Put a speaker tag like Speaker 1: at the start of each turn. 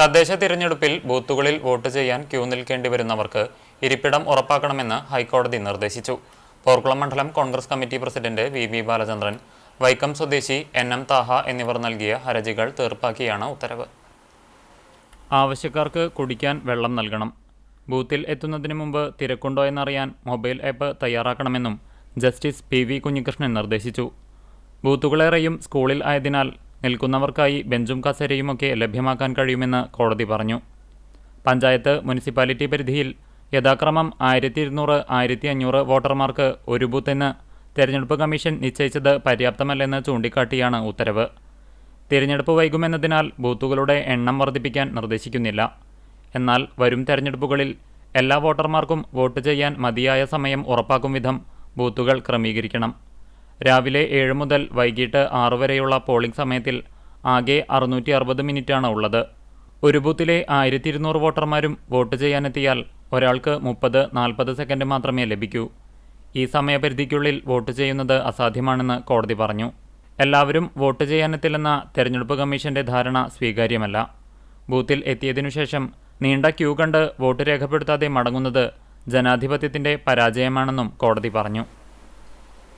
Speaker 1: തദ്ദേശ തിരഞ്ഞെടുപ്പിൽ ബൂത്തുകളിൽ വോട്ട് ചെയ്യാൻ ക്യൂ നിൽക്കേണ്ടി വരുന്നവർക്ക് ഇരിപ്പിടം ഉറപ്പാക്കണമെന്ന് ഹൈക്കോടതി നിർദ്ദേശിച്ചു. പോർക്കുളം മണ്ഡലം Congress committee president V V Balachandran Vaikom സ്വദേശി എൻ എം താഹ എന്നിവർ നൽകിയ ഹർജികൾ തീർപ്പാക്കിയാണ് ഉത്തരവ്. ആവശ്യക്കാർക്ക് കുടിക്കാൻ വെള്ളം നൽകണം. ബൂത്തിൽ എത്തുന്നതിന് മുമ്പ് തിരക്കുണ്ടോ എന്നറിയാൻ മൊബൈൽ ആപ്പ് തയ്യാറാക്കണമെന്നും ജസ്റ്റിസ് പി വി കുഞ്ഞികൃഷ്ണൻ നിർദ്ദേശിച്ചു. ബൂത്തുകളേറെയും സ്കൂളിൽ ആയതിനാൽ നിൽക്കുന്നവർക്കായി ബെഞ്ചും കസേരയുമൊക്കെ ലഭ്യമാക്കാൻ കഴിയുമെന്ന് കോടതി പറഞ്ഞു. പഞ്ചായത്ത് മുനിസിപ്പാലിറ്റി പരിധിയിൽ യഥാക്രമം ആയിരത്തി ഇരുന്നൂറ് ആയിരത്തി അഞ്ഞൂറ് വോട്ടർമാർക്ക് ഒരു ബൂത്തെന്ന് തെരഞ്ഞെടുപ്പ് കമ്മീഷൻ നിശ്ചയിച്ചത് പര്യാപ്തമല്ലെന്ന് ചൂണ്ടിക്കാട്ടിയാണ് ഉത്തരവ്. തിരഞ്ഞെടുപ്പ് വൈകുമെന്നതിനാൽ ബൂത്തുകളുടെ എണ്ണം വർദ്ധിപ്പിക്കാൻ നിർദ്ദേശിക്കുന്നില്ല. എന്നാൽ വരും തെരഞ്ഞെടുപ്പുകളിൽ എല്ലാ വോട്ടർമാർക്കും വോട്ട് ചെയ്യാൻ മതിയായ സമയം ഉറപ്പാക്കും വിധം ബൂത്തുകൾ ക്രമീകരിക്കണം. രാവിലെ ഏഴ് മുതൽ വൈകിട്ട് ആറ് വരെയുള്ള പോളിംഗ് സമയത്തിൽ ആകെ അറുന്നൂറ്റി അറുപത് മിനിറ്റാണ് ഉള്ളത്. ഒരു ബൂത്തിലെ ആയിരത്തി ഇരുന്നൂറ് വോട്ടർമാരും വോട്ട് ചെയ്യാനെത്തിയാൽ ഒരാൾക്ക് മുപ്പത് നാൽപ്പത് സെക്കൻഡ് മാത്രമേ ലഭിക്കൂ. ഈ സമയപരിധിക്കുള്ളിൽ വോട്ട് ചെയ്യുന്നത് അസാധ്യമാണെന്ന് കോടതി പറഞ്ഞു. എല്ലാവരും വോട്ട് ചെയ്യാനെത്തില്ലെന്ന തെരഞ്ഞെടുപ്പ് കമ്മീഷന്റെ ധാരണ സ്വീകാര്യമല്ല. ബൂത്തിൽ എത്തിയതിനു ശേഷം നീണ്ട ക്യൂ കണ്ട് വോട്ട് രേഖപ്പെടുത്താതെ മടങ്ങുന്നത് ജനാധിപത്യത്തിന്റെ പരാജയമാണെന്നും കോടതി പറഞ്ഞു.